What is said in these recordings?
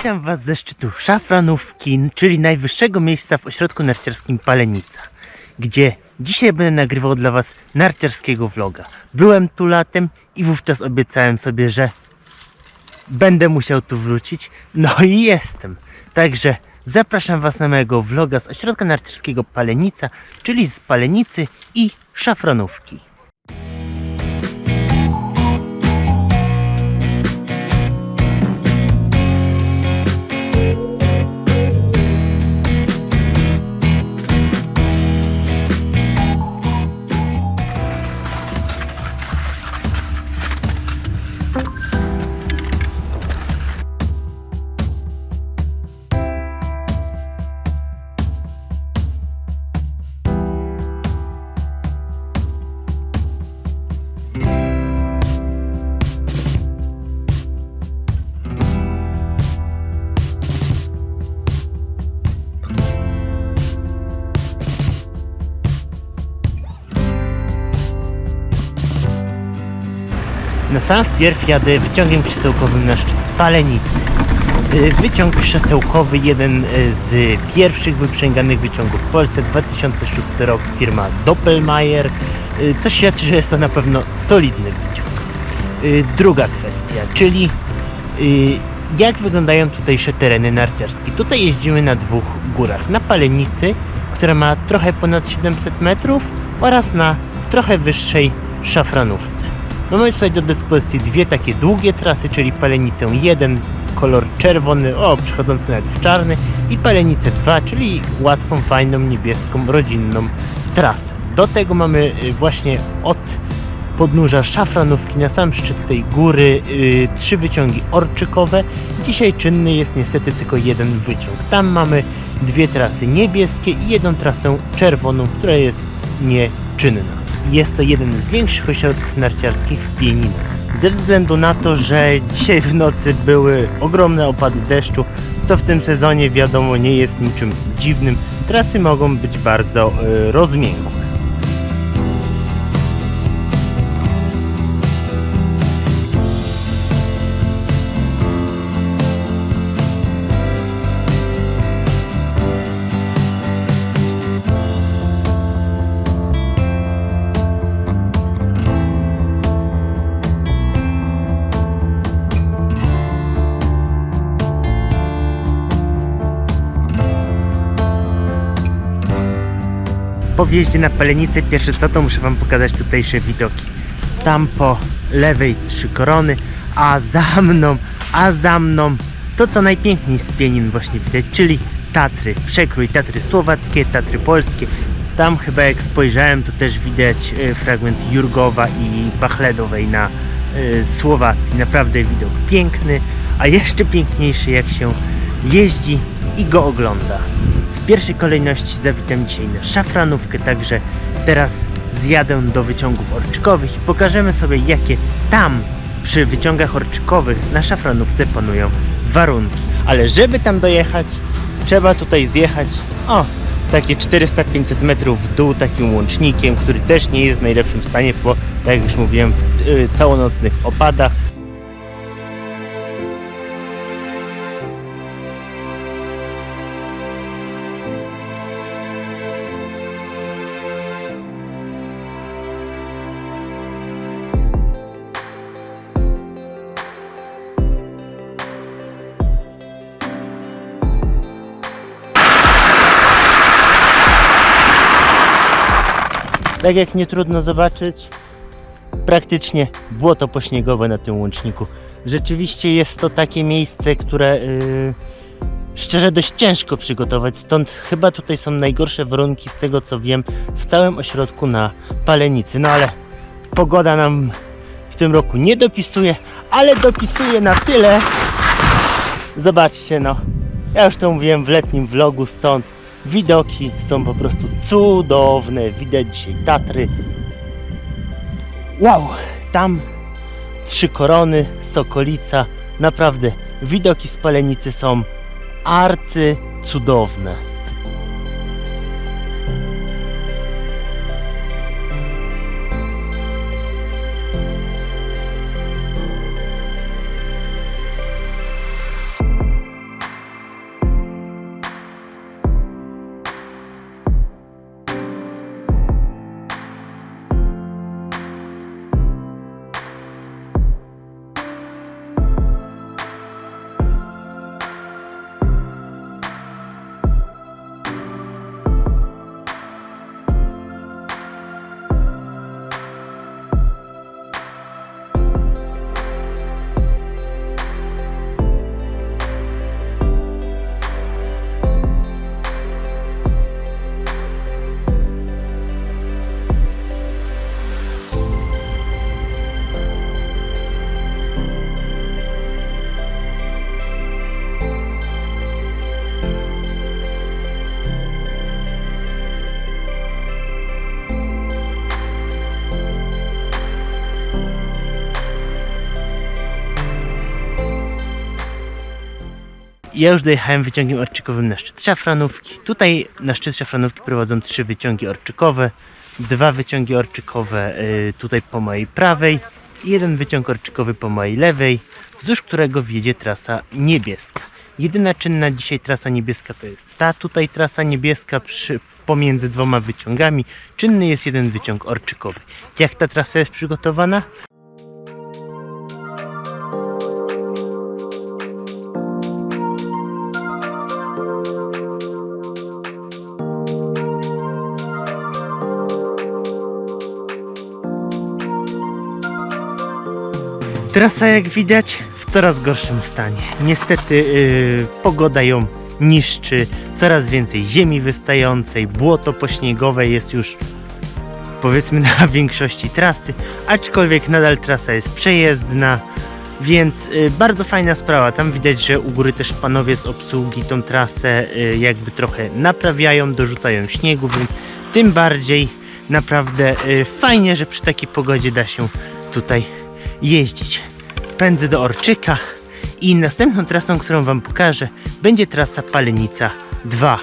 Witam Was ze szczytu Szafranówki, czyli najwyższego miejsca w ośrodku narciarskim Palenica, gdzie dzisiaj będę nagrywał dla Was narciarskiego vloga. Byłem tu latem i wówczas obiecałem sobie, że będę musiał tu wrócić. No i jestem. Także zapraszam Was na mojego vloga z ośrodka narciarskiego Palenica, czyli z Palenicy i Szafranówki. Sam wpierw jadę wyciągiem krzesełkowym na szczyt Palenicy. Y, Wyciąg krzesełkowy, jeden y, z pierwszych wyprzęganych wyciągów w Polsce, 2006 rok, firma Doppelmayr, y, co świadczy, że jest to na pewno solidny wyciąg. Druga kwestia, czyli jak wyglądają tutejsze tereny narciarskie. Tutaj jeździmy na dwóch górach. Na Palenicy, która ma trochę ponad 700 metrów oraz na trochę wyższej Szafranówce. Mamy tutaj do dyspozycji dwie takie długie trasy, czyli Palenicę 1, kolor czerwony, o, przechodzący nawet w czarny i Palenicę 2, czyli łatwą, fajną, niebieską, rodzinną trasę. Do tego mamy y, właśnie od podnóża Szafranówki na sam szczyt tej góry y, trzy wyciągi orczykowe. Dzisiaj czynny jest niestety tylko jeden wyciąg. Tam mamy dwie trasy niebieskie i jedną trasę czerwoną, która jest nieczynna. Jest to jeden z większych ośrodków narciarskich w Pieninach. Ze względu na to, że dzisiaj w nocy były ogromne opady deszczu, co w tym sezonie wiadomo nie jest niczym dziwnym, trasy mogą być bardzo y, rozmiękłe. Po wjeździe na Palenicę pierwsze co to muszę wam pokazać tutejsze widoki. Tam po lewej trzy korony, a za mną, a za mną to co najpiękniej z Pienin właśnie widać, czyli Tatry, przekrój Tatry słowackie, Tatry polskie. Tam chyba jak spojrzałem to też widać e, fragment Jurgowa i Bachledowej na e, Słowacji. Naprawdę widok piękny, a jeszcze piękniejszy jak się jeździ i go ogląda. Pierwszej kolejności zawitam dzisiaj na szafranówkę, także teraz zjadę do wyciągów orczykowych i pokażemy sobie jakie tam przy wyciągach orczykowych na szafranówce panują warunki. Ale żeby tam dojechać, trzeba tutaj zjechać o takie 400-500 metrów w dół takim łącznikiem, który też nie jest w najlepszym stanie, bo tak jak już mówiłem w y, całonocnych opadach Tak jak nie trudno zobaczyć, praktycznie błoto pośniegowe na tym łączniku. Rzeczywiście jest to takie miejsce, które yy, szczerze dość ciężko przygotować, stąd chyba tutaj są najgorsze warunki z tego co wiem w całym ośrodku na Palenicy. No ale pogoda nam w tym roku nie dopisuje, ale dopisuje na tyle. Zobaczcie no, ja już to mówiłem w letnim vlogu, stąd widoki są po prostu cudowne. Widać dzisiaj Tatry. Wow, tam trzy korony, Sokolica. Naprawdę widoki z Palenicy są arcy cudowne. Ja już dojechałem wyciągiem orczykowym na szczyt szafranówki. Tutaj na szczyt szafranówki prowadzą trzy wyciągi orczykowe, dwa wyciągi orczykowe y, tutaj po mojej prawej i jeden wyciąg orczykowy po mojej lewej, wzdłuż którego wiedzie trasa niebieska. Jedyna czynna dzisiaj trasa niebieska to jest ta tutaj trasa niebieska przy, pomiędzy dwoma wyciągami. Czynny jest jeden wyciąg orczykowy. Jak ta trasa jest przygotowana? Trasa jak widać w coraz gorszym stanie. Niestety yy, pogoda ją niszczy, coraz więcej ziemi wystającej, błoto pośniegowe jest już powiedzmy na większości trasy, aczkolwiek nadal trasa jest przejezdna, więc y, bardzo fajna sprawa. Tam widać, że u góry też panowie z obsługi tą trasę y, jakby trochę naprawiają, dorzucają śniegu, więc tym bardziej naprawdę y, fajnie, że przy takiej pogodzie da się tutaj jeździć. Pędzę do Orczyka i następną trasą, którą Wam pokażę, będzie trasa Palenica 2.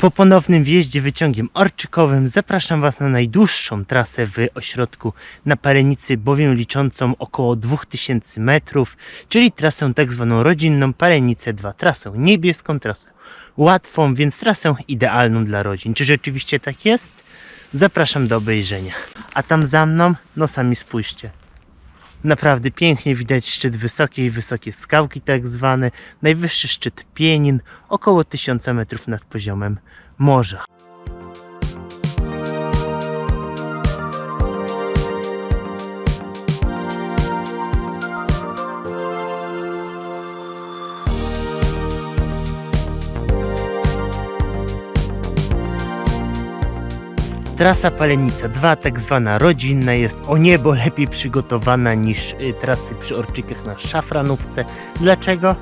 Po ponownym wjeździe wyciągiem orczykowym zapraszam Was na najdłuższą trasę w ośrodku na Palenicy, bowiem liczącą około 2000 metrów, czyli trasę tak zwaną rodzinną Palenicę 2, trasę niebieską, trasę łatwą, więc trasę idealną dla rodzin. Czy rzeczywiście tak jest? Zapraszam do obejrzenia. A tam za mną, no sami spójrzcie. Naprawdę pięknie widać szczyt wysokiej, wysokie skałki tak zwane. Najwyższy szczyt Pienin, około 1000 metrów nad poziomem morza. Trasa Palenica 2, tak zwana rodzinna, jest o niebo lepiej przygotowana niż y, trasy przy Orczykach na Szafranówce. Dlaczego?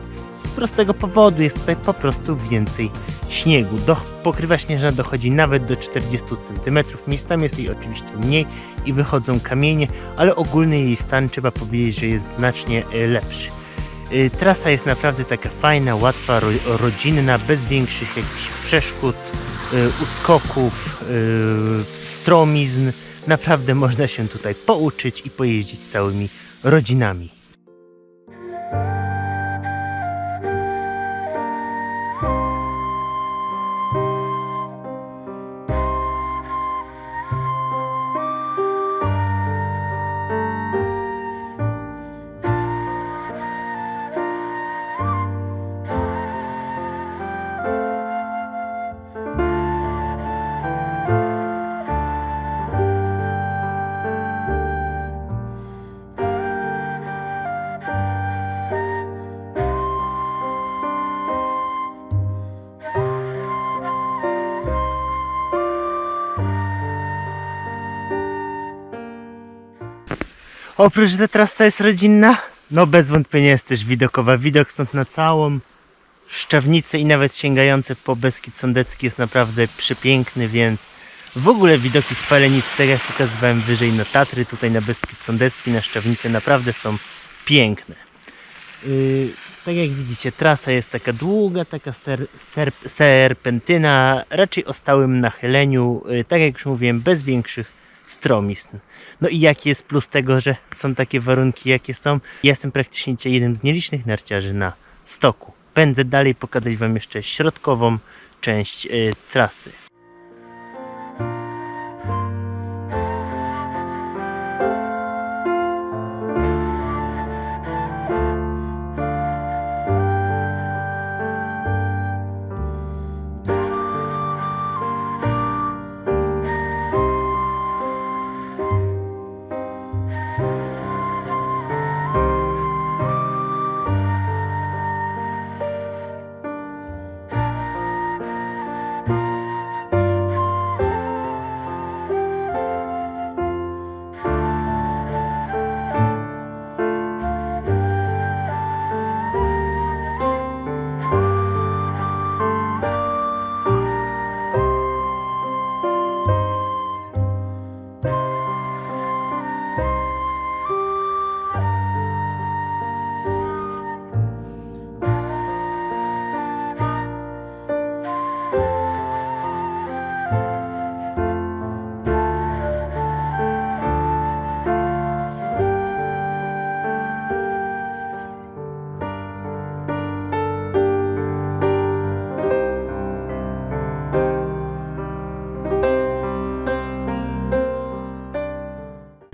Z prostego powodu, jest tutaj po prostu więcej śniegu. Do, pokrywa śnieżna dochodzi nawet do 40 cm. Miejscami jest jej oczywiście mniej i wychodzą kamienie, ale ogólny jej stan trzeba powiedzieć, że jest znacznie y, lepszy. Y, Trasa jest naprawdę taka fajna, łatwa, ro, rodzinna, bez większych jakichś przeszkód, uskoków, y, stromizn. Naprawdę można się tutaj pouczyć i pojeździć całymi rodzinami. Oprócz, że trasa jest rodzinna, no bez wątpienia jest też widokowa. Widok stąd na całą Szczawnicę i nawet sięgający po Beskid Sądecki jest naprawdę przepiękny, więc w ogóle widoki z Palenicy, tak jak pokazywałem wyżej na Tatry, tutaj na Beskid Sądecki, na Szczawnicę naprawdę są piękne. Yy, tak jak widzicie, trasa jest taka długa, taka ser, serpentyna, raczej o stałym nachyleniu, yy, tak jak już mówiłem, bez większych stromizn. No i jaki jest plus tego, że są takie warunki, jakie są? Jestem praktycznie jednym z nielicznych narciarzy na stoku. Będę dalej pokazać Wam jeszcze środkową część y, trasy.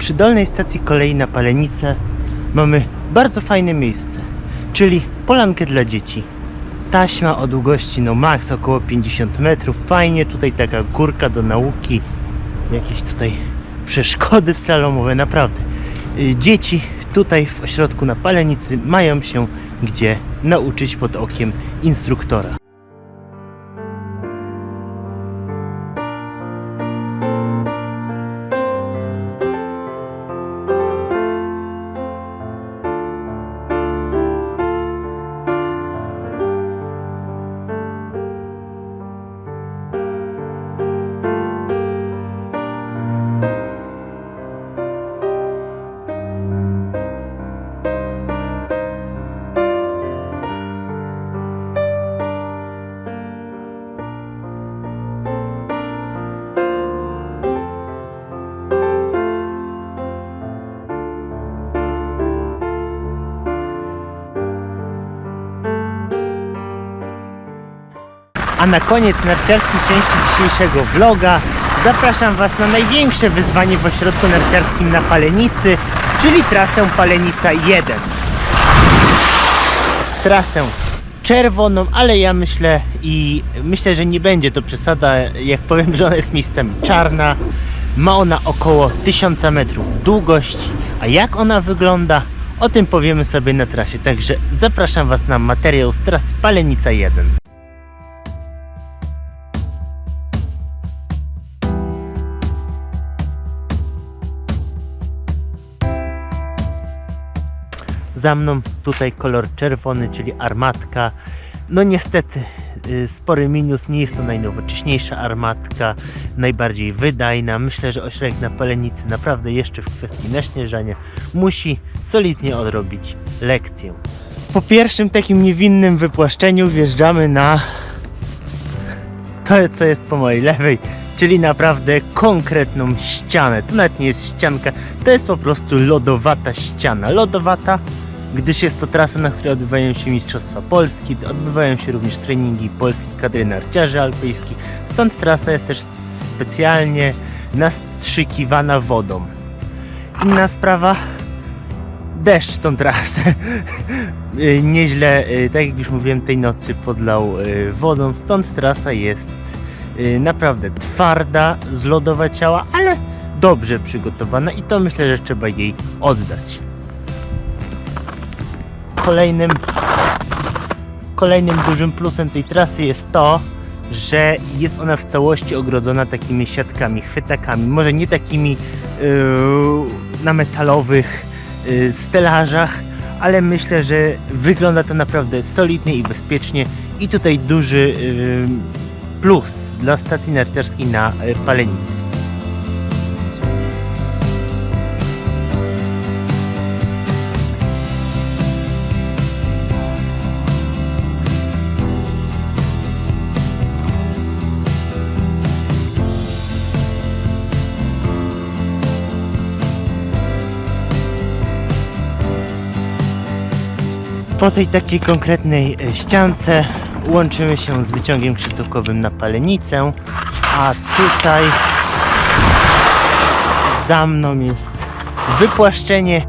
Przy dolnej stacji kolei na Palenice mamy bardzo fajne miejsce, czyli polankę dla dzieci. Taśma o długości no max około 50 metrów. Fajnie, tutaj taka górka do nauki. Jakieś tutaj przeszkody slalomowe, naprawdę. Y, Dzieci tutaj w ośrodku na Palenicy mają się gdzie nauczyć pod okiem instruktora. A na koniec narciarskiej części dzisiejszego vloga zapraszam Was na największe wyzwanie w ośrodku narciarskim na Palenicy, czyli trasę Palenica 1. Trasę czerwoną, ale ja myślę i myślę, że nie będzie to przesada, jak powiem, że ona jest miejscami czarna. Ma ona około 1000 metrów długości, a jak ona wygląda, o tym powiemy sobie na trasie. Także zapraszam Was na materiał z trasy Palenica 1. Za mną tutaj kolor czerwony, czyli armatka. No niestety y, spory minus, nie jest to najnowocześniejsza armatka, najbardziej wydajna. Myślę, że ośrodek na Palenicy naprawdę jeszcze w kwestii naśnieżania musi solidnie odrobić lekcję. Po pierwszym takim niewinnym wypłaszczeniu wjeżdżamy na to, co jest po mojej lewej, czyli naprawdę konkretną ścianę. To nawet nie jest ścianka, to jest po prostu lodowata ściana. Lodowata, gdyż jest to trasa, na której odbywają się Mistrzostwa Polski, odbywają się również treningi polskich kadry narciarzy alpejskich. Stąd trasa jest też specjalnie nastrzykiwana wodą. Inna sprawa, deszcz tą trasę. Y, Nieźle, y, tak jak już mówiłem, tej nocy podlał y, wodą, stąd trasa jest naprawdę twarda, zlodowaciała, ale dobrze przygotowana i to myślę, że trzeba jej oddać. Kolejnym kolejnym dużym plusem tej trasy jest to, że jest ona w całości ogrodzona takimi siatkami, chwytakami, może nie takimi yy, na metalowych yy, stelażach, ale myślę, że wygląda to naprawdę solidnie i bezpiecznie i tutaj duży yy, plus dla stacji narciarskiej na yy, Palenicy. Po tej takiej konkretnej e, ściance łączymy się z wyciągiem krzesełkowym na Palenicę, a tutaj za mną jest wypłaszczenie